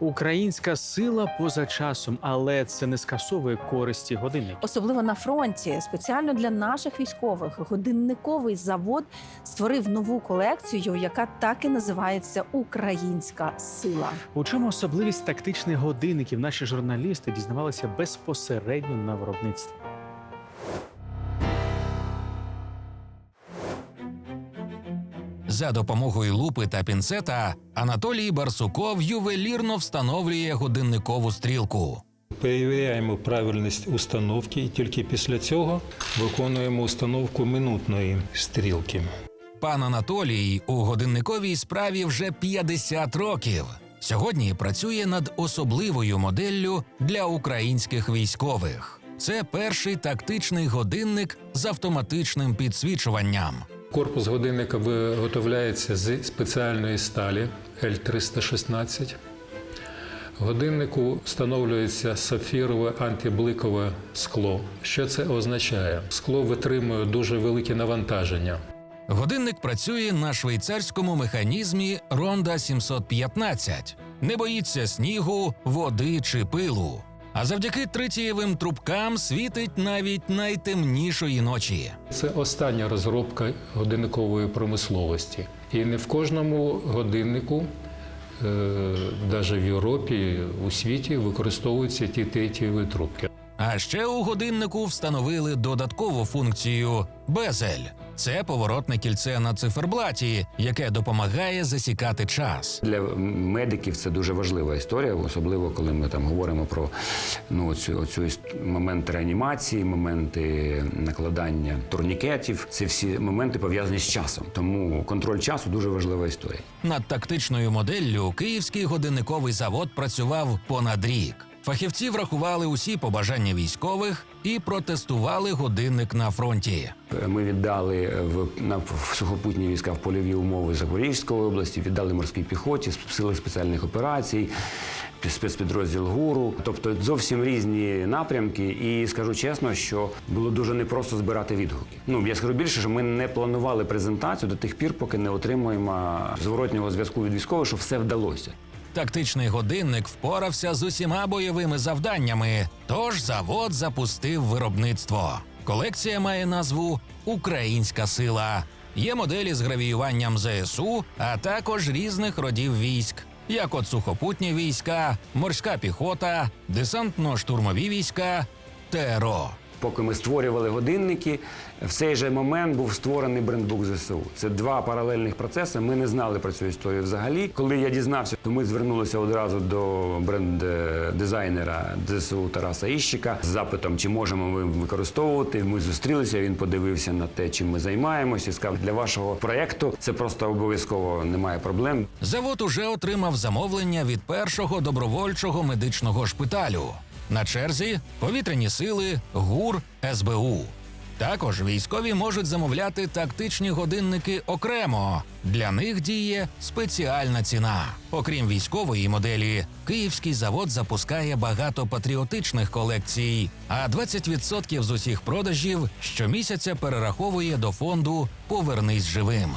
Українська сила поза часом, але це не скасовує користі годинників. Особливо на фронті, спеціально для наших військових, годинниковий завод створив нову колекцію, яка так і називається Українська сила. У чому особливість тактичних годинників? Наші журналісти дізнавалися безпосередньо на виробництві. За допомогою лупи та пінцета Анатолій Барсуков ювелірно встановлює годинникову стрілку. Перевіряємо правильність установки і тільки після цього виконуємо установку минутної стрілки. Пан Анатолій у годинниковій справі вже 50 років. Сьогодні працює над особливою моделлю для українських військових. Це перший тактичний годинник з автоматичним підсвічуванням. Корпус годинника виготовляється з спеціальної сталі L316. Годиннику встановлюється сапфірове антибликове скло. Що це означає? Скло витримує дуже велике навантаження. Годинник працює на швейцарському механізмі Ронда 715. Не боїться снігу, води чи пилу. А завдяки тритієвим трубкам світить навіть найтемнішої ночі. Це остання розробка годинникової промисловості. І не в кожному годиннику, навіть в Європі, у світі, використовуються ті третєві трубки. А ще у годиннику встановили додаткову функцію безель. Це поворотне кільце на циферблаті, яке допомагає засікати час. Для медиків це дуже важлива історія, особливо коли ми там говоримо про ну цю, оцю момент реанімації, моменти накладання турнікетів. Це всі моменти пов'язані з часом. Тому контроль часу дуже важлива історія. Над тактичною моделлю Київський годинниковий завод працював понад рік. Фахівці врахували усі побажання військових і протестували годинник на фронті. Ми віддали в на в сухопутні війська в польові умови Запорізької області, віддали морській піхоті, сили спеціальних операцій, спецпідрозділ ГУРу. Тобто зовсім різні напрямки. І скажу чесно, що було дуже непросто збирати відгуки. Ну я скажу більше, що ми не планували презентацію до тих пір, поки не отримуємо зворотнього зв'язку від військових, що все вдалося. Тактичний годинник впорався з усіма бойовими завданнями, тож завод запустив виробництво. Колекція має назву Українська сила. Є моделі з гравіюванням ЗСУ, а також різних родів військ, як от сухопутні війська, морська піхота, десантно-штурмові війська, ТРО. Поки ми створювали годинники, в цей же момент був створений брендбук ЗСУ. Це два паралельних процеси. Ми не знали про цю історію взагалі. Коли я дізнався, то ми звернулися одразу до бренд-дизайнера ЗСУ Тараса Іщика з запитом, чи можемо ми використовувати. Ми зустрілися. Він подивився на те, чим ми займаємося, і сказав, для вашого проєкту це просто обов'язково немає проблем. Завод уже отримав замовлення від першого добровольчого медичного шпиталю. На черзі повітряні сили, ГУР, СБУ. Також військові можуть замовляти тактичні годинники окремо. Для них діє спеціальна ціна. Окрім військової моделі, київський завод запускає багато патріотичних колекцій, а 20% з усіх продажів щомісяця перераховує до фонду Повернись живим.